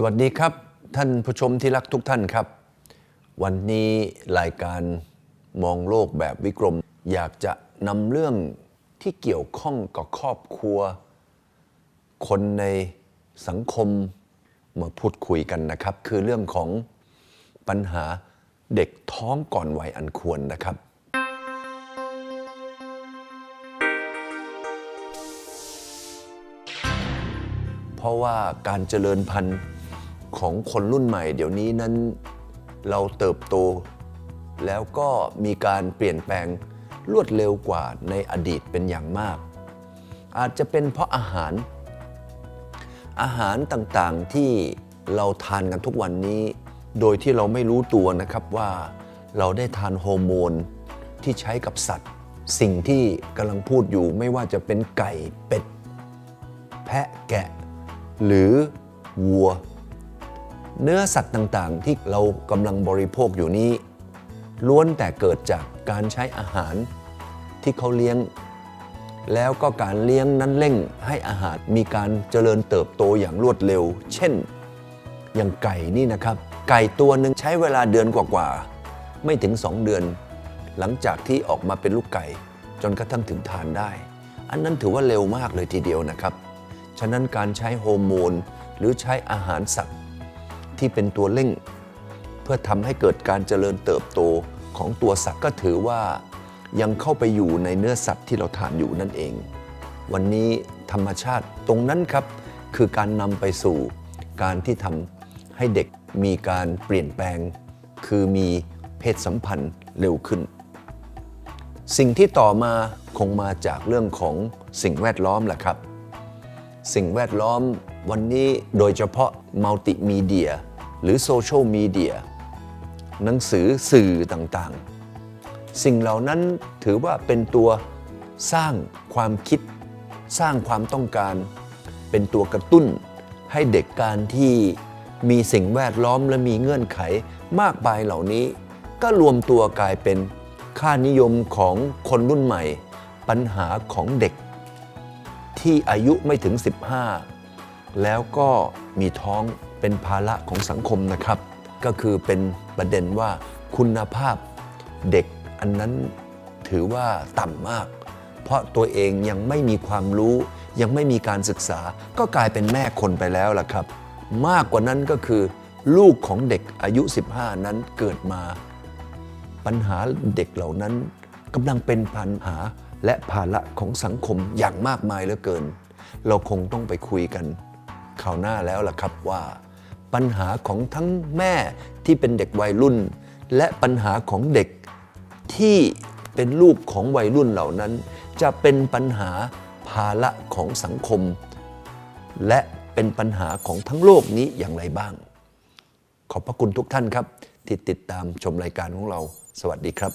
สวัสดีครับ ท่านผู้ชมที่รักทุกท่านครับ วันนี้รายการมองโลกแบบวิกรม อยากจะนำเรื่องที่เกี่ยวข้องกับครอบครัว คนในสังคมมาพูดคุยกันนะครับ คือเรื่องของปัญหาเด็กท้องก่อนวัยอันควรนะครับ เพราะว่าการเจริญพันธุ์ ของคนรุ่นใหม่ เดี๋ยวนี้นั้นเราเติบโต แล้วก็มีการเปลี่ยนแปลงรวดเร็วกว่าในอดีตเป็นอย่างมาก อาจจะเป็นเพราะอาหาร อาหารต่างๆที่เราทานกันทุกวันนี้ โดยที่เราไม่รู้ตัวนะครับว่าเราได้ทานฮอร์โมนที่ใช้กับสัตว์ สิ่งที่กำลังพูดอยู่ไม่ว่าจะเป็นไก่เป็ด แพะแกะ หรือวัว เนื้อสัตว์ต่างๆ ที่เรากำลังบริโภคอยู่นี้ ล้วนแต่เกิดจากการใช้อาหารที่เขาเลี้ยง แล้วก็การเลี้ยงนั้นเร่งให้อาหารมีการเจริญเติบโตอย่างรวดเร็ว เช่น อย่างไก่นี่นะครับ ไก่ตัวหนึ่งใช้เวลาเดือนกว่าๆไม่ถึง 2 เดือน หลังจากที่ออกมาเป็นลูกไก่ จนกระทั่งถึงทานได้ อันนั้นถือว่าเร็วมากเลยทีเดียวนะครับ ฉะนั้นการใช้ฮอร์โมนหรือใช้อาหารสัตว์ ที่เป็นตัวเร่ง เพื่อทำให้เกิดการเจริญเติบโตของตัวสัตว์ก็ถือว่ายังเข้าไปอยู่ในเนื้อสัตว์ที่เราทานอยู่นั่นเอง วันนี้ธรรมชาติตรงนั้นครับ คือการนำไปสู่การที่ทำให้เด็กมีการเปลี่ยนแปลง คือมีเพศสัมพันธ์เร็วขึ้น สิ่งที่ต่อมาคงมาจากเรื่องของสิ่งแวดล้อมแหละครับ สิ่งแวดล้อมวันนี้โดยเฉพาะมัลติมีเดีย หรือโซเชียลมีเดียหนังสือสื่อต่างๆ สิ่งเหล่านั้นถือว่าเป็นตัวสร้างความคิด สร้างความต้องการ เป็นตัวกระตุ้นให้เด็กการที่มีสิ่งแวดล้อมและมีเงื่อนไขมากมายเหล่านี้ ก็รวมตัวกลายเป็นค่านิยมของคนรุ่นใหม่ ปัญหาของเด็ก ที่อายุไม่ถึง 15 แล้วก็มีท้องเป็นภาระของสังคมนะครับ ก็คือเป็นประเด็นว่าคุณภาพเด็กอันนั้นถือว่าต่ำมาก เพราะตัวเองยังไม่มีความรู้ ยังไม่มีการศึกษา ก็กลายเป็นแม่คนไปแล้วล่ะครับ มากกว่านั้นก็คือ ลูกของเด็กอายุ 15 นั้นเกิดมา ปัญหาเด็กเหล่านั้นกำลังเป็นปัญหา และภาระของสังคมอย่างมากมายเหลือเกิน เราคงต้องไปคุยกันคราวหน้าแล้วล่ะครับว่า ปัญหาของทั้งแม่ที่เป็นเด็กวัยรุ่น และปัญหาของเด็กที่เป็นลูกของวัยรุ่นเหล่านั้น จะเป็นปัญหาภาระของสังคม และเป็นปัญหาของทั้งโลกนี้อย่างไรบ้าง ขอบพระคุณทุกท่านครับ ที่ติดตามชมรายการของเรา สวัสดีครับ